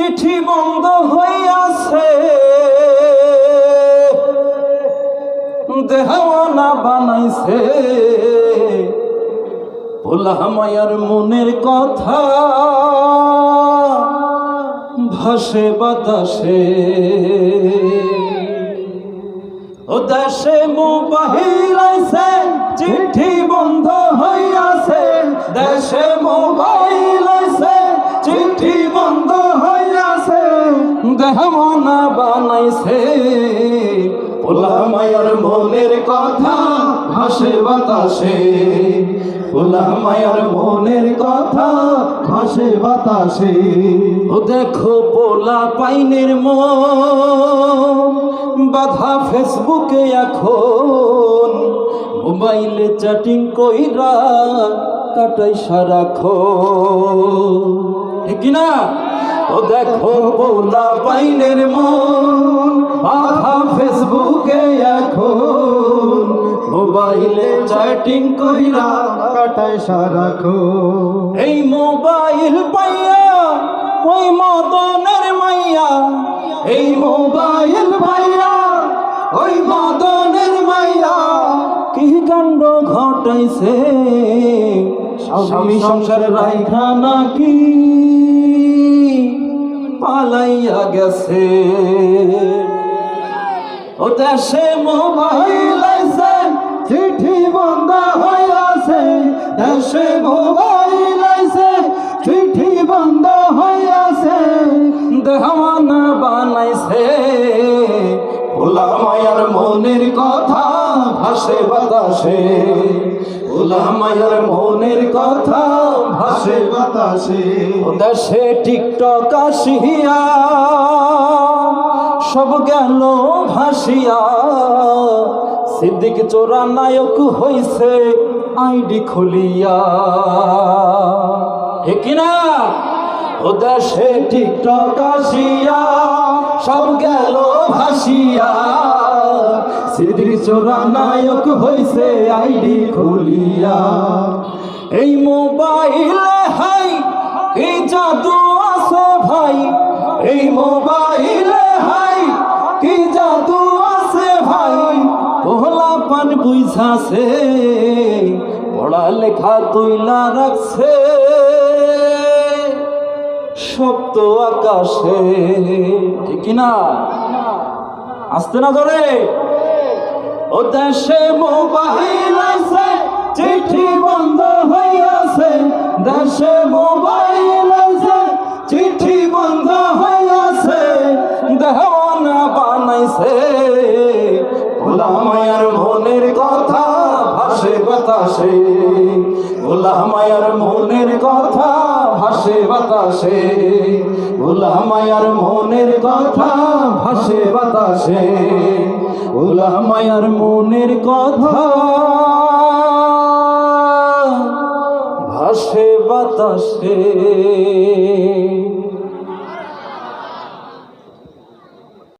চিঠি বন্ধ হইয়াছে। দেহানা বানাইছে। ভোলা মায়ার মনের কথা ভাসে বাতাসে। ও দেশে আইছে, চিঠি বন্ধ হইয়াছে। দেশে দেহমনা বানাইছে। ওলা মায়ার মনের কথা ভাসে বাতাসে। ওলা মায়ার মনের কথা ভাসে বাতাসে। ও দেখো পোলা পাইনের মন, বাধা ফেসবুকে এখন। মোবাইলে চ্যাটিং কইরা কাটাই সারাখো ঠিক না ও দেখো পোলা পাইনের মন বাধা ফেসবুকে এখন। মোবাইলে চ্যাটিং কইরা কাটায় সারাখো এই মোবাইল পাইয়া, ওই মদনের মাইয়া। এই মোবাইল পাইয়া, ওই মদনের মাইয়া। কি কাণ্ড ঘটাইছে? স্বামী সংসার রাইখা নাকি? পালাইয়া গেছে। ও দেশে মোবাইল আছে চিঠি বন্ধ হইয়াছে দেশে মোবাইল ভাসে বাতাসে ওলা মনের কথা ভাসে বাতাসে। দেশে টিকটক আসিয়া, সব গেল ভাসিয়া, সিদ্দিক চোরা নায়ক হইছে আইডি খুলিয়া। ঠিক না? ও দেশে টিকটক আসিয়া, সব গেল ভাসিয়া সিদ্দিক চোরা নায়ক হইছে আইডি খুলিয়া। এই মোবাইলে হাই, কি জাদু আছে ভাই? এই মোবাইলে হাই, কি জাদু আছে ভাই? পোহলা পান বুঝাছে, পড়া লেখা তুইলা রাখছে। সপ্ত আকাশে, ঠিক না আসতে না ধরে? ও দেশে মোবাইল আছে, চিঠি বন্ধ হইয়াছে। দেশে মোবাইল আছে, চিঠি বন্ধ হইয়াছে। দেহনা বানাইছে। ভোলা মায়ার মনের কথা ভাসে বাতাসে। ভোলা মায়ার মনের কথা ভাসে বাতাসে। ভোলা মায়ার মনের কথা ভাসে বাতাসে। ভোলা মায়ার মনের কথা। ভাসে বাতাসে।